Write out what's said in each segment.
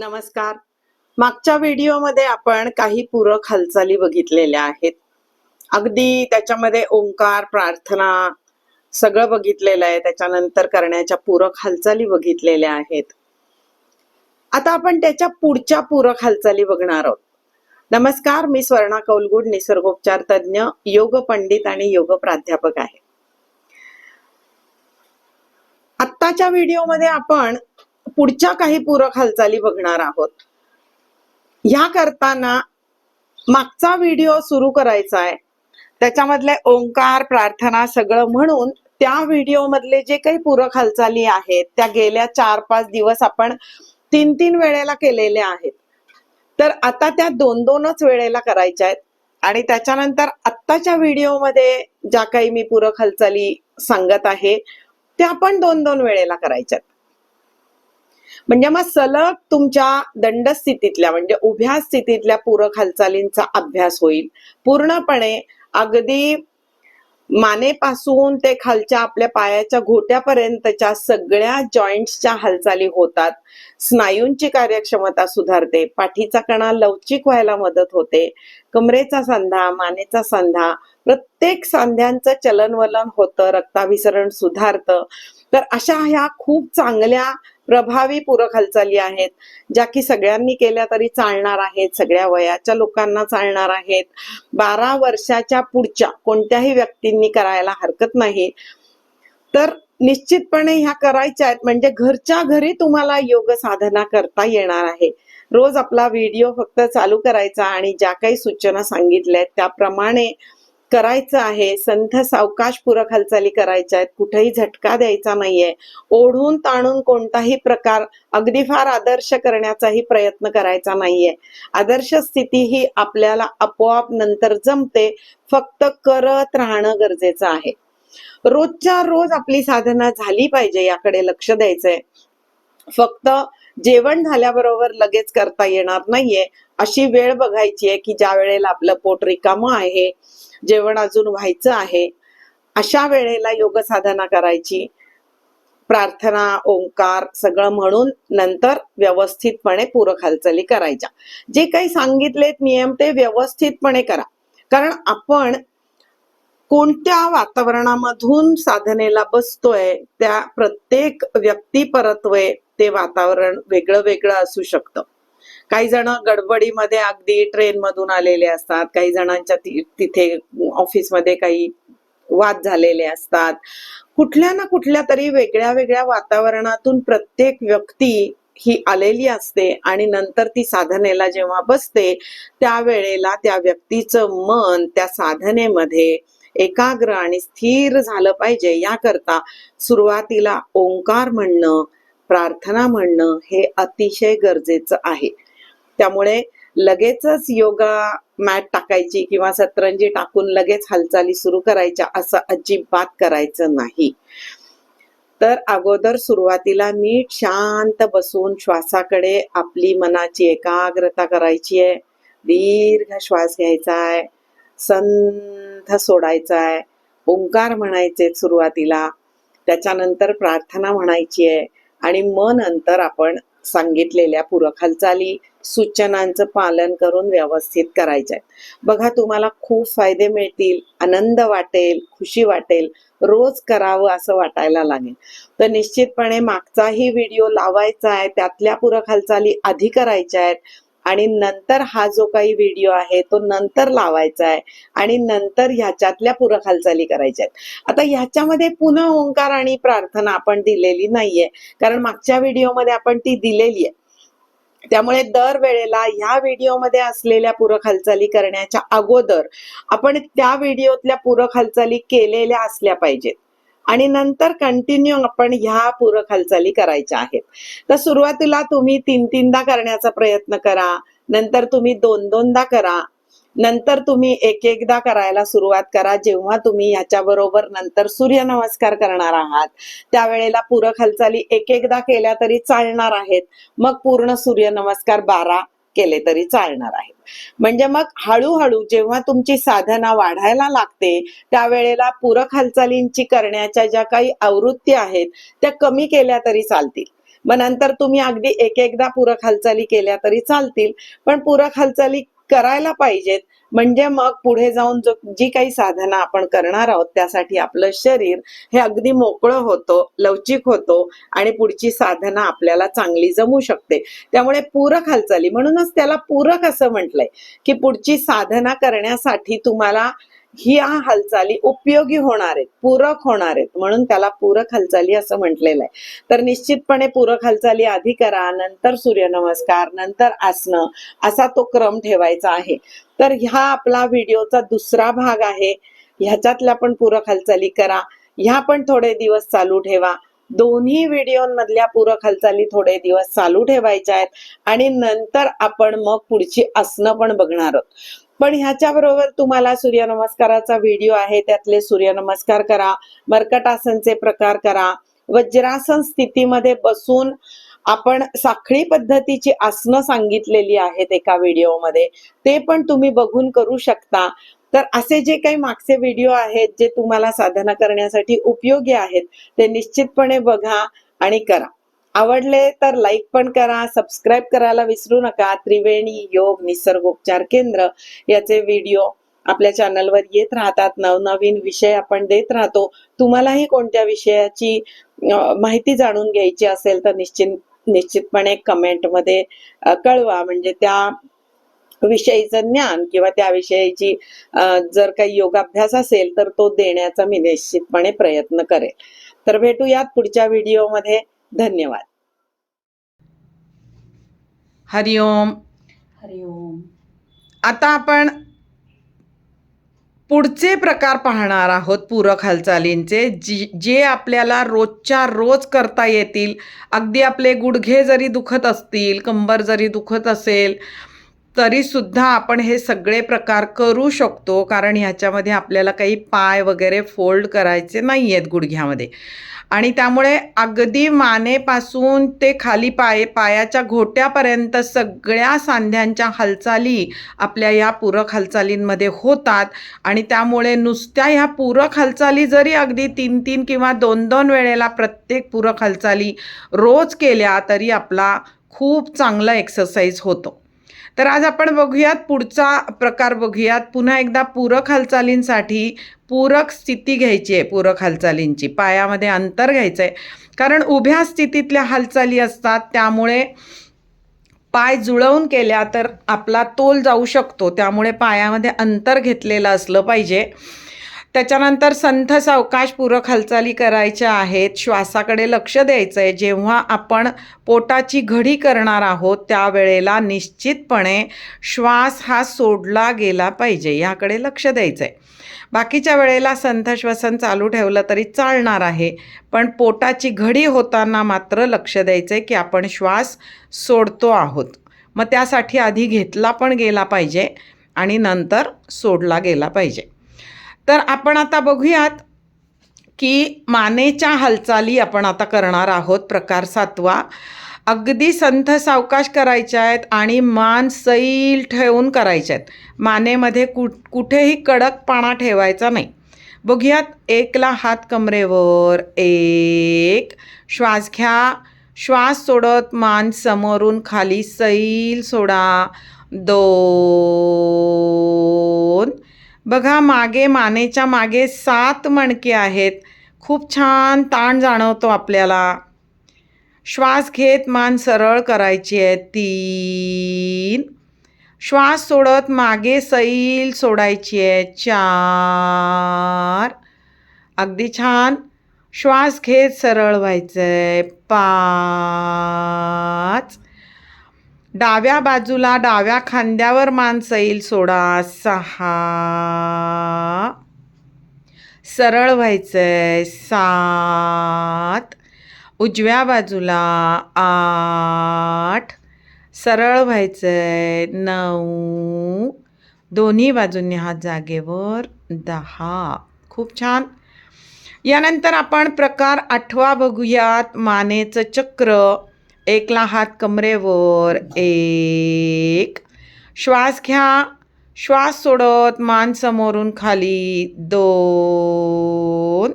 नमस्कार. मागच्या व्हिडिओमध्ये आपण काही पूरक हालचाली बघितलेल्या आहेत. अगदी त्याच्यामध्ये ओंकार प्रार्थना सगळं बघितलेलं आहे. त्याच्यानंतर करण्याच्या पूरक हालचाली बघितलेल्या आहेत. आता आपण त्याच्या पुढच्या पूरक हालचाली बघणार आहोत. नमस्कार मी स्वर्णा कौलगुड निसर्गोपचार तज्ज्ञ योग पंडित आणि योग प्राध्यापक आहे. आत्ताच्या व्हिडिओमध्ये आपण पुढच्या काही पूरक हालचाली बघणार आहोत. ह्या करताना मागचा व्हिडिओ सुरू करायचा आहे त्याच्यामधले ओंकार प्रार्थना सगळं म्हणून त्या व्हिडिओ मधले जे काही पूरक हालचाली आहेत त्या गेल्या चार पाच दिवस आपण तीन तीन वेळेला केलेल्या आहेत. तर आता त्या दोन दोनच वेळेला करायच्या आहेत आणि त्याच्यानंतर आत्ताच्या व्हिडिओमध्ये ज्या काही मी पूरक हालचाली सांगत आहे त्या पण दोन दोन वेळेला करायच्या आहेत म्हणजे मग सलग तुमच्या दंड स्थितीतल्या म्हणजे उभ्या स्थितीतल्या पूरक हालचालींचा अभ्यास होईल. पूर्णपणे अगदी मानेपासून ते खालच्या आपल्या पायाच्या घोट्यापर्यंतच्या सगळ्या जॉईंट्सच्या हालचाली होतात. स्नायूंची कार्यक्षमता सुधारते पाठीचा कणा लवचिक व्हायला मदत होते कमरेचा सांधा मानेचा सांधा प्रत्येक सांध्यांचं चलनवलन होतं रक्ताभिसरण सुधारतं. तर अशा ह्या खूप चांगल्या प्रभावी पूरक हालचाली आहेत ज्या की सगळ्यांनी केल्या तरी चालणार आहेत सगळ्या वयाच्या लोकांना चालणार आहेत. बारा वर्षाच्या पुढच्या कोणत्याही व्यक्तींनी करायला हरकत नाही. तर निश्चितपणे ह्या करायच्या आहेत म्हणजे घरच्या घरी तुम्हाला योग साधना करता येणार आहे. रोज आपला व्हिडिओ फक्त चालू करायचा आणि ज्या काही सूचना सांगितल्या आहेत त्याप्रमाणे करायचं आहे संथ सावकाश पूरक हालचाली करायच्या आहेत कुठेही झटका द्यायचा नाहीये. ओढून ताणून कोणताही प्रकार अगदी फार आदर्श करण्याचाही प्रयत्न करायचा नाहीये. आदर्श स्थिती ही आपल्याला आपोआप नंतर जमते फक्त करत राहणं गरजेचं आहे. रोजच्या रोज आपली साधना झाली पाहिजे याकडे लक्ष द्यायचंय. फक्त जेवण झाल्याबरोबर लगेच करता येणार नाहीये अशी वेळ बघायची आहे की ज्या वेळेला आपलं पोट रिकामं आहे जेवण अजून व्हायचं आहे अशा वेळेला योग साधना करायची. प्रार्थना ओंकार सगळं म्हणून नंतर व्यवस्थितपणे पूरक हालचाली करायच्या. जे काही सांगितलेत नियम ते व्यवस्थितपणे करा. कारण आपण कोणत्या वातावरणामधून साधनेला बसतोय त्या प्रत्येक व्यक्ती परत्वे ते वातावरण वेगळं वेगळं असू शकतं. काही जण गडबडीमध्ये अगदी ट्रेन मधून आलेले असतात काही जणांच्या तिथे ऑफिसमध्ये काही वाद झालेले असतात. कुठल्या ना कुठल्या तरी वेगळ्या वेगळ्या वातावरणातून प्रत्येक व्यक्ती ही आलेली असते आणि नंतर ती साधनेला जेव्हा बसते त्यावेळेला त्या व्यक्तीचं मन त्या साधनेमध्ये एकाग्र आणि स्थिर झालं पाहिजे. याकरता सुरुवातीला ओंकार म्हणणं प्रार्थना म्हणणं हे अतिशय गरजेचं आहे. त्यामुळे लगेचच योगा मॅट टाकायची किंवा सतरंजी टाकून लगेच हालचाली सुरू करायच्या असं अजिबात करायचं नाही. तर अगोदर सुरुवातीला नीट शांत बसून श्वासाकडे आपली मनाची एकाग्रता करायची आहे. दीर्घ श्वास घ्यायचा आहे संथ सोडायचा आहे ओंकार म्हणायचे सुरुवातीला. त्याच्यानंतर प्रार्थना म्हणायची आहे. आणि मग नंतर आपण सांगितलेल्या पूरक हालचाली सूचनांचं पालन करून व्यवस्थित करायच्या. आहेत बघा तुम्हाला खूप फायदे मिळतील आनंद वाटेल खुशी वाटेल रोज करावं असं वाटायला लागेल. तर निश्चितपणे मागचाही व्हिडिओ लावायचा आहे त्यातल्या पूरक हालचाली आधी करायच्या आहेत. आणि नंतर हा जो काही व्हिडिओ आहे तो नंतर लावायचा आहे आणि नंतर ह्याच्यातल्या पूरक हालचाली करायच्या आहेत. आता ह्याच्यामध्ये पुन्हा ओंकार आणि प्रार्थना आपण दिलेली नाहीये. कारण मागच्या व्हिडिओमध्ये आपण ती दिलेली आहे. त्यामुळे दर वेळेला ह्या व्हिडिओमध्ये असलेल्या पूरक हालचाली करण्याच्या अगोदर आपण त्या व्हिडिओतल्या पूरक हालचाली केलेल्या असल्या पाहिजेत. आणि नंतर कंटिन्यू आपण ह्या पूरक हालचाली करायच्या आहेत. तर सुरुवातीला तुम्ही तीन तीनदा करण्याचा प्रयत्न करा नंतर तुम्ही दोन दोनदा करा नंतर तुम्ही एक एकदा करायला सुरुवात करा जेव्हा तुम्ही ह्याच्या बरोबर नंतर सूर्यनमस्कार करणार आहात. त्यावेळेला पूरक हालचाली एक एकदा केल्या तरी चालणार आहेत. मग पूर्ण सूर्यनमस्कार बारा केले तरी चालणार आहे. म्हणजे मग हळूहळू जेव्हा तुमची साधना वाढायला लागते त्यावेळेला पूरक हालचालींची करण्याच्या ज्या काही आवृत्ती आहेत त्या कमी केल्या तरी चालतील. मग नंतर तुम्ही अगदी एक एकदा पूरक हालचाली केल्या तरी चालतील पण पूरक हालचाली करायला पाहिजेत म्हणजे मग पुढे जाऊन जो जी काही साधना आपण करणार आहोत त्यासाठी आपलं शरीर हे अगदी मोकळं होतं लवचिक होतो आणि पुढची साधना आपल्याला चांगली जमू शकते. त्यामुळे पूरक हालचाली म्हणूनच त्याला पूरक असं म्हटलंय की पुढची साधना करण्यासाठी तुम्हाला ह्या हालचाली उपयोगी होणार आहेत पूरक होणार आहेत. म्हणून त्याला पूरक हालचाली असं म्हटलेलं आहे. तर निश्चितपणे पूरक हालचाली आधी करा नंतर सूर्यनमस्कार नंतर आसनं असा तो क्रम ठेवायचा आहे. तर ह्या आपला व्हिडिओचा दुसरा भाग आहे. ह्याच्यातल्या पण पूरक हालचाली करा. ह्या पण थोडे दिवस चालू ठेवा. दोन्ही व्हिडिओमधल्या पूरक हालचाली थोडे दिवस चालू ठेवायच्या आहेत. आणि नंतर आपण मग पुढची आसनं पण बघणार आहोत. पण ह्याच्याबरोबर तुम्हाला सूर्यनमस्काराचा व्हिडिओ आहे त्यातले सूर्यनमस्कार करा मर्कटासनचे प्रकार करा वज्रासन स्थितीमध्ये बसून आपण साखळी पद्धतीची आसनं सांगितलेली आहेत एका व्हिडिओमध्ये. ते पण तुम्ही बघून करू शकता. तर असे जे काही मागचे व्हिडिओ आहेत जे तुम्हाला साधना करण्यासाठी उपयोगी आहेत ते निश्चितपणे बघा आणि करा. आवडले तर लाईक पण करा सबस्क्राईब करायला विसरू नका. त्रिवेणी योग निसर्गोपचार केंद्र याचे व्हिडिओ आपल्या चॅनलवर येत राहतात. नवनवीन विषय आपण देत राहतो. तुम्हालाही कोणत्या विषयाची माहिती जाणून घ्यायची असेल तर निश्चित निश्चितपणे कमेंटमध्ये कळवा. म्हणजे त्या विषयीचं ज्ञान किंवा त्याविषयीची जर काही योगाभ्यास असेल तर तो देण्याचा मी निश्चितपणे प्रयत्न करेल तर भेटूयात पुढच्या व्हिडिओमध्ये धन्यवाद. हरिओम हरिओम आता आपण पुढचे प्रकार पाहणार आहोत पूरक हालचालींचे जी जे आपल्याला रोजच्या रोज करता येतील. अगदी आपले गुडघे जरी दुखत असतील कंबर जरी दुखत असेल तरीसुद्धा आपण हे सगळे प्रकार करू शकतो कारण ह्याच्यामध्ये आपल्याला काही पाय वगैरे फोल्ड करायचे नाही आहेत गुडघ्यामध्ये. आणि त्यामुळे अगदी मानेपासून ते खाली पाय पायाच्या घोट्यापर्यंत सगळ्या सांध्यांच्या हालचाली आपल्या या पूरक हालचालींमध्ये होतात. आणि त्यामुळे नुसत्या ह्या पूरक हालचाली जरी अगदी तीन तीन किंवा दोन दोन वेळेला प्रत्येक पूरक हालचाली रोज केल्या तरी आपला खूप चांगला एक्सरसाइज होतो. तर आज आपण बघूयात पुढचा प्रकार बघूयात. पुन्हा एकदा पूरक हालचालींसाठी पूरक स्थिती घ्यायची आहे पूरक हालचालींची. पायामध्ये अंतर घ्यायचं आहे कारण उभ्या स्थितीतल्या हालचाली असतात त्यामुळे पाय जुळवून केल्या तर आपला तोल जाऊ शकतो. त्यामुळे पायामध्ये अंतर घेतलेलं असलं पाहिजे. त्याच्यानंतर संथ सावकाश पूरक हालचाली करायच्या आहेत. श्वासाकडे लक्ष द्यायचं आहे जेव्हा आपण पोटाची घडी करणार आहोत त्यावेळेला निश्चितपणे श्वास हा सोडला गेला पाहिजे याकडे लक्ष द्यायचं आहे बाकीच्या वेळेला संथ श्वसन चालू ठेवलं तरी चालणार आहे पण पोटाची घडी होताना मात्र लक्ष द्यायचं आहे की आपण श्वास सोडतो आहोत. मग त्यासाठी आधी घेतला पण गेला पाहिजे आणि नंतर सोडला गेला पाहिजे. तर आपण आता बघूयात की मानेच्या हालचाली आपण आता करणार आहोत प्रकार सातवा. अगदी संथ सावकाश करायच्या आहेत आणि मान सैल ठेवून करायच्या आहेत. मानेमध्ये कु कुठेही कडकपणा ठेवायचा नाही. बघूयात एकला हात कमरेवर एक. श्वास घ्या. श्वास सोडत मान समोरून खाली सैल सोडा. दोन. बघा मागे मानेच्या मागे सात मणके आहेत. खूप छान ताण जाणवतो आपल्याला. श्वास घेत मान सरळ करायची आहे. तीन. श्वास सोडत मागे सैल सोडायची आहे. चार. अगदी छान. श्वास घेत सरळ व्हायचं आहे पाच. डाव्या बाजूला डाव्या खांद्यावर मान सैल सोडा. सहा. सरळ व्हायचंय. सात. उजव्या बाजूला आठ. सरळ व्हायचंय. नऊ. दोन्ही बाजूंनी हात जागेवर दहा. खूप छान. यानंतर आपण प्रकार आठवा बघूयात. मानेचं चक्र. एकला हात कमरेवर एक. श्वास घ्या. श्वास सोडत मान समोरून खाली दोन.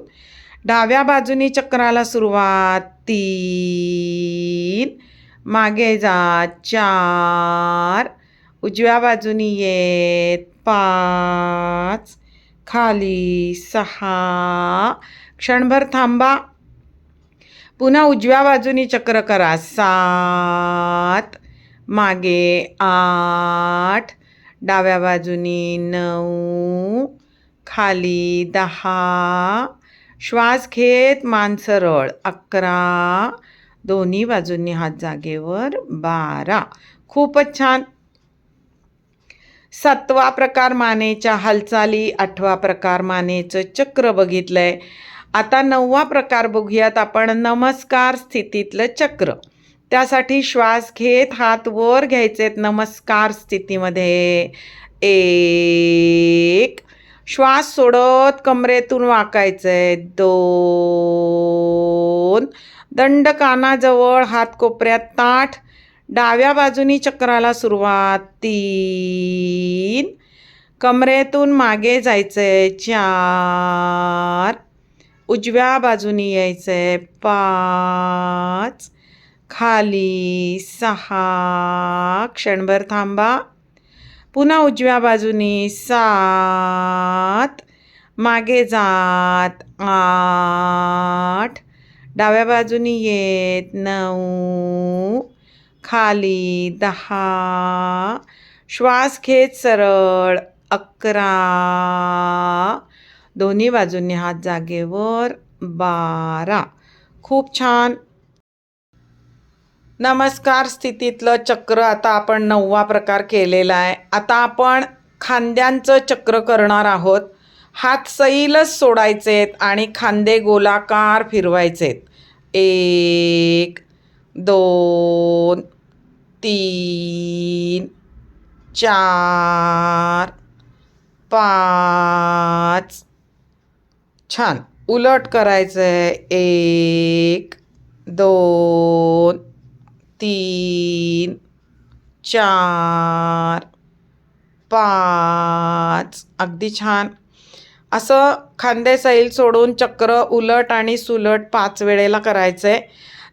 डाव्या बाजूनी चक्राला सुरुवात तीन. मागे जा चार. उजव्या बाजूनी येत पाच. खाली सहा. क्षणभर थांबा. पुन्हा उजव्या बाजूनी चक्र करा. सात मागे आठ डाव्या बाजूनी नऊ खाली दहा. श्वास घेत मान सरळ अकरा. दोन्ही बाजूंनी हात जागेवर बारा. खूपच छान. सातवा प्रकार मानेच्या हालचाली आठवा प्रकार मानेचं चक्र बघितलंय. आता नववा प्रकार बघूयात आपण. नमस्कार स्थितीतलं चक्र. त्यासाठी श्वास घेत हात वर घ्यायचेत नमस्कार स्थितीमध्ये. एक. श्वास सोडत कमरेतून वाकायचंय. दोन. दंड कानाजवळ हात कोपऱ्यात ताठ. डाव्या बाजूनी चक्राला सुरुवात. तीन. कमरेतून मागे जायचंय. चार. उजव्या बाजूनी आहे पाच खाली सहा क्षणभर थांबा. पुन्हा उजव्या बाजूनी सात मागे जात आठ डाव्या बाजूनी येत नऊ खाली दहा श्वास घेत सरळ अकरा दोन्ही बाजूंनी हात जागेवर बारा. खूप छान. नमस्कार स्थितीतलं चक्र आता आपण नववा प्रकार केलेला आहे. आता आपण खांद्यांचं चक्र करणार आहोत. हात सैलच सोडायचेत आणि खांदे गोलाकार फिरवायचेत. एक दोन तीन चार पाच छान. उलट करायचं आहे एक दोन तीन चार पाच. अगदी छान. असं खांदे सैल सोडून चक्र उलट आणि सुलट पाच वेळेला करायचं आहे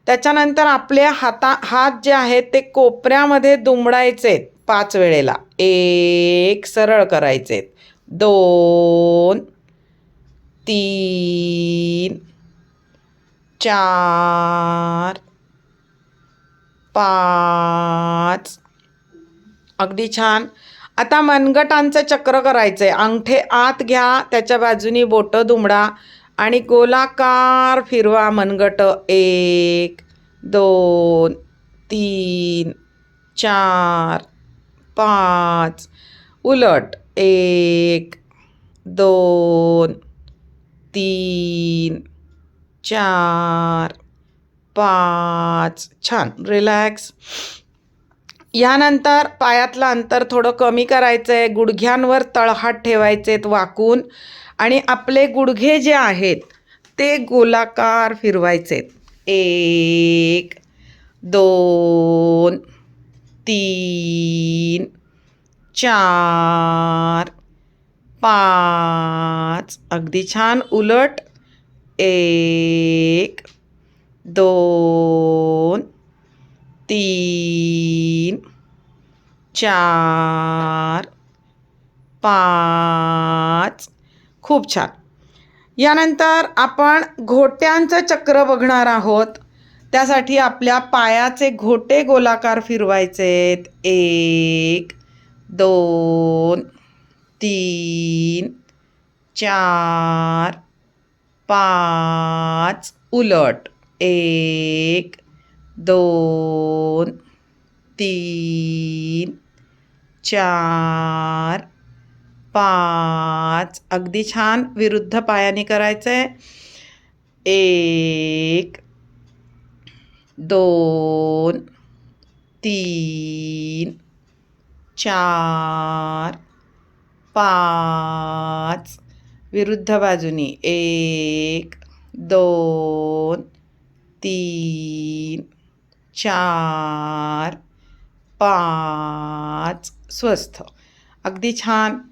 त्याच्यानंतर आपले हाता हात जे आहेत ते कोपऱ्यामध्ये दुमडायचे पाच वेळेला. एक सरळ करायचे दोन तीन चार पाच. अगदी छान. आता मनगटांचं चक्र करायचं आहे अंगठे आत घ्या त्याच्या बाजूनी बोटं दुमडा आणि गोलाकार फिरवा मनगट. एक दोन तीन चार पाच. उलट. एक दोन तीन चार पाच. छान. रिलॅक्स यानंतर पायातलं अंतर थोडं कमी करायचं आहे गुडघ्यांवर तळहात ठेवायचे आहेत वाकून आणि आपले गुडघे जे आहेत ते गोलाकार फिरवायचे आहेत एक दोन तीन चार पाच. पाच अगदी छान. उलट. एक दोन तीन चार पाच. खूप छान. यानंतर आपण घोट्यांचं चक्र बघणार आहोत. त्यासाठी आपल्या पायाचे घोटे गोलाकार फिरवायचेत. एक दोन तीन चार पाच उलट. एक दोन तीन चार पाच. अगदी छान. विरुद्ध पायाने करायचं आहे एक दोन तीन चार पाच. विरुद्ध बाजूनी. एक दोन तीन चार पाच स्वस्थ अगदी छान.